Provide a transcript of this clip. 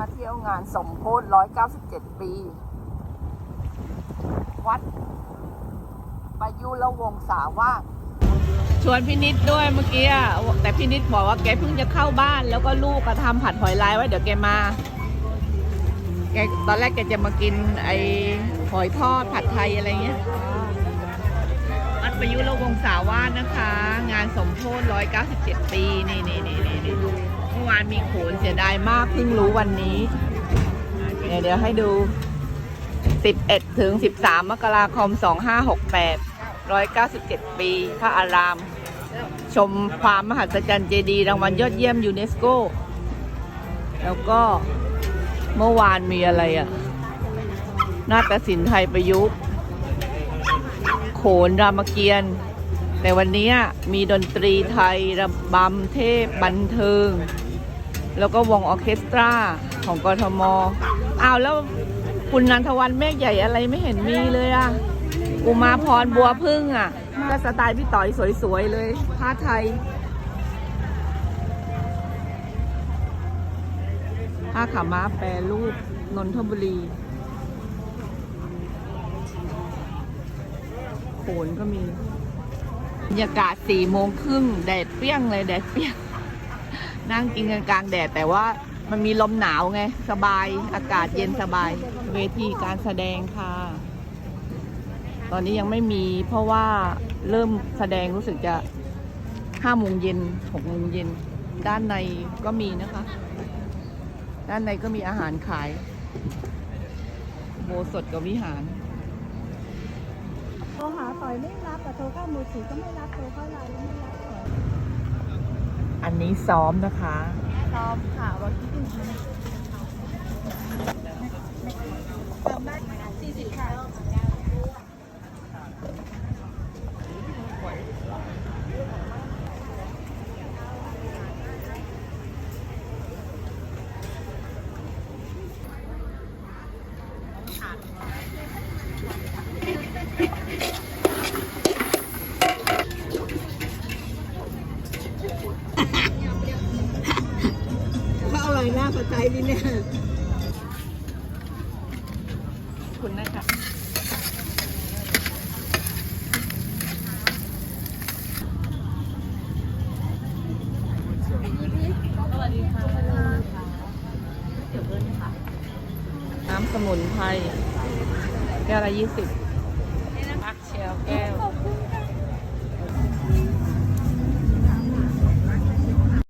มาเที่ยวงานสมโพธิ197 ปี วัดประยุรวงศาวาสชวนพี่นิดด้วยเมื่อกี้อะแต่พี่นิดบอกว่าแกเพิ่งจะเข้าบ้าน แล้วก็ลูกก็ทำผัดหอยลายไว้เดี๋ยวแกมา แกตอนแรกแกจะมากินไอหอยทอดผัดไทยอะไรเงี้ยวัดประยุรวงศาวาสนะคะ งานสมโพธิ197 ปี นี่นี่นี่นี่านมีโขนเสียดายมากเพิ่งรู้วันนี้ เดี๋ยวเดี๋ยวให้ดู 11 ถึง 13 มกราคม 2568 197 ปี พระอาราม ชมความมหัศจรรย์เจดีย์รางวัลยอดเยี่ยมยูเนสโก แล้วก็เมื่อวานมีอะไรอะ่ะ นาฏศิลป์ไทยประยุกต์ โขนรามเกียรติ์แต่วันนี้มีดนตรีไทยระบำเทพบันเทิง แล้วก็วงออเคสตราของกทมอ้าวแล้วคุณนันทวันแม่ใหญ่อะไรไม่เห็นมีเลยอะอุมาพรบัวพึ่งอะก็สไตล์พี่ต่อยสวยๆเลยผ้าไทยผ้าขาม้าแปรรูปนนทบุรีโขนก็มีบรรยากาศสี่โมงครึ่งแดดเปรี้ยงเลยแดดเปรี้ยง นั่งกินกันกลางแดดแต่ว่ามันมีลมหนาวไง สบายอากาศเย็นสบาย เวทีการแสดงค่ะ ตอนนี้ยังไม่มีเพราะว่าเริ่มแสดงรู้สึกจะห้าโมงเย็นหกโมงเย็น ด้านในก็มีนะคะ ด้านในก็มีอาหารขาย โบสถกับวิหารโทรหาต่อยไม่รับแต่โทรเข้ามือถือก็ไม่รับโทรเข้าไลน์ก็ไม่รับต่ อันนี้ซ้อมนะคะตอมค่ะวันที่หนึ่งเติมได้สี่สิบค่ะ เขาอร่อยน่าสนใจดีเนี่ยคุณนะคะน้ำสมุนไพรแก้วละยี่สิบพักเชลแก้ว